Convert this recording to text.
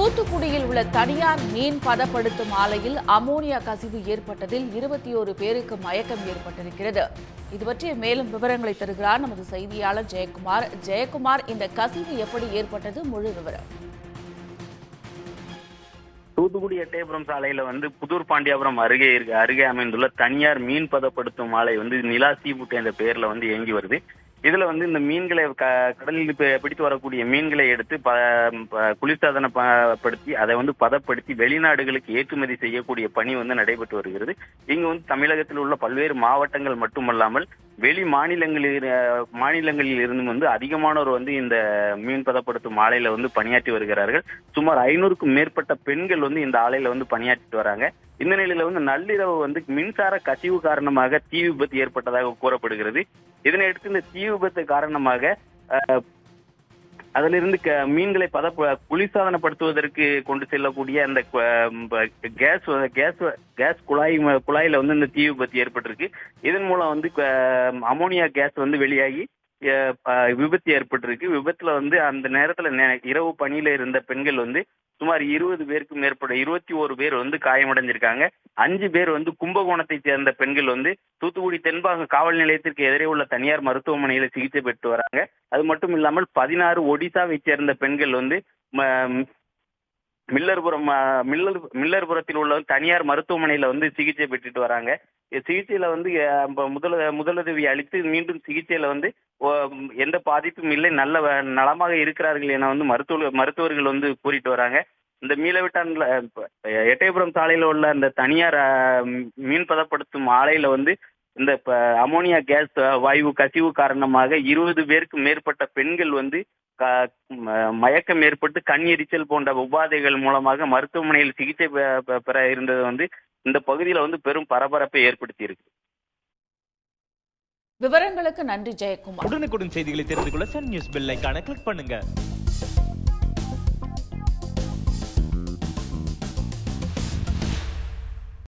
தூத்துக்குடியில் உள்ள தனியார் மீன் பதப்படுத்தும் ஆலையில் அமோனியா கசிவு ஏற்பட்டதில் இருபத்தி ஒரு பேருக்கு மயக்கம் ஏற்பட்டிருக்கிறது. இது பற்றிய மேலும் விவரங்களை தருகிறார் நமது செய்தியாளர் ஜெயக்குமார். ஜெயக்குமார் இந்த கசிவு எப்படி ஏற்பட்டது? முழு விவரம். தூத்துக்குடி எட்டயபுரம் சாலையில வந்து புதூர் பாண்டியாபுரம் அருகே இருக்க அருகே அமைந்துள்ள தனியார் மீன் பதப்படுத்தும் ஆலை வந்து நிலா சீபுட்டு என்ற பெயர்ல வந்து இயங்கி வருது. இதுல வந்து இந்த மீன்களை க- கடலில் பிடித்து வரக்கூடிய மீன்களை எடுத்து ப ப- குளிர்சாதனப்படுத்தி அதை வந்து பதப்படுத்தி வெளிநாடுகளுக்கு ஏற்றுமதி செய்யக்கூடிய பணி வந்து நடைபெற்று வருகிறது. இங்கு வந்து தமிழகத்தில் உள்ள பல்வேறு மாவட்டங்கள் மட்டுமல்லாமல் வெளி மாநிலங்களில் மாநிலங்களில் இருந்தும் வந்து அதிகமானோர் வந்து இந்த மீன் பதப்படுத்தும் ஆலையில வந்து பணியாற்றி வருகிறார்கள். சுமார் ஐநூறுக்கும் மேற்பட்ட பெண்கள் வந்து இந்த ஆலையில வந்து பணியாற்றிட்டு வராங்க. இந்த நிலையில வந்து நள்ளிரவு வந்து மின்சார கசிவு காரணமாக தீ விபத்து ஏற்பட்டதாக கூறப்படுகிறது. இதனையடுத்து இந்த தீ விபத்து காரணமாக அதிலிருந்து க- மீன்களை பத குளிர்சாதனப்படுத்துவதற்கு கொண்டு செல்லக்கூடிய அந்த கேஸ் வ- கேஸ் கேஸ் குழாய் குழாயில வந்து இந்த தீ விபத்து ஏற்பட்டிருக்கு. இதன் மூலம் வந்து அமோனியா கேஸ் வந்து வெளியாகி விபத்து ஏற்பட்டிருக்கு. விபத்துல வந்து அந்த நேரத்துல இரவு பணியில இருந்த பெண்கள் வந்து சுமார் இருபது பேருக்கு மேற்பட்ட இருபத்தி ஒரு பேர் வந்து காயமடைஞ்சிருக்காங்க. அஞ்சு பேர் வந்து கும்பகோணத்தை சேர்ந்த பெண்கள் வந்து தூத்துக்குடி தென்பாக காவல் நிலையத்திற்கு எதிரே உள்ள தனியார் மருத்துவமனையில சிகிச்சை பெற்று வராங்க. அது மட்டும் இல்லாமல் பதினாறு ஒடிசாவை சேர்ந்த பெண்கள் வந்து ம- மில்லர்புரம் மில்லர் மில்லர்புரத்தில் உள்ள தனியார் மருத்துவமனையில வந்து சிகிச்சை பெற்றுட்டு வராங்க. சிகிச்சையில வந்து முதல முதலுதவி அளித்து மீண்டும் சிகிச்சையில வந்து ஓ, எந்த பாதிப்பும் இல்லை நல்ல வ- நலமாக இருக்கிறார்கள் என வந்து மருத்துவ மருத்துவர்கள் வந்து கூறிட்டு வராங்க. இந்த மீளவிட்டான்ல எட்டயபுரம் சாலையில உள்ள அந்த தனியார் மீன் பதப்படுத்தும் ஆலையில வந்து இந்த அமோனியா கேஸ் வாயு கசிவு காரணமாக இருபது பேருக்கு மேற்பட்ட பெண்கள் வந்து மயக்கம் ஏற்பட்டு கண் எரிச்சல் போன்ற உபாதைகள் மூலமாக மருத்துவமனையில் சிகிச்சை பெற இருந்தது வந்து இந்த பகுதியில வந்து பெரும் பரபரப்பை ஏற்படுத்தி இருக்கு விவரங்களுக்கு நன்றி ஜெயக்குமார். உடனுக்குடன் செய்திகளை தெரிந்து கொள்ள சன் நியூஸ் பெல் ஐகானை கிளிக் பண்ணுங்க.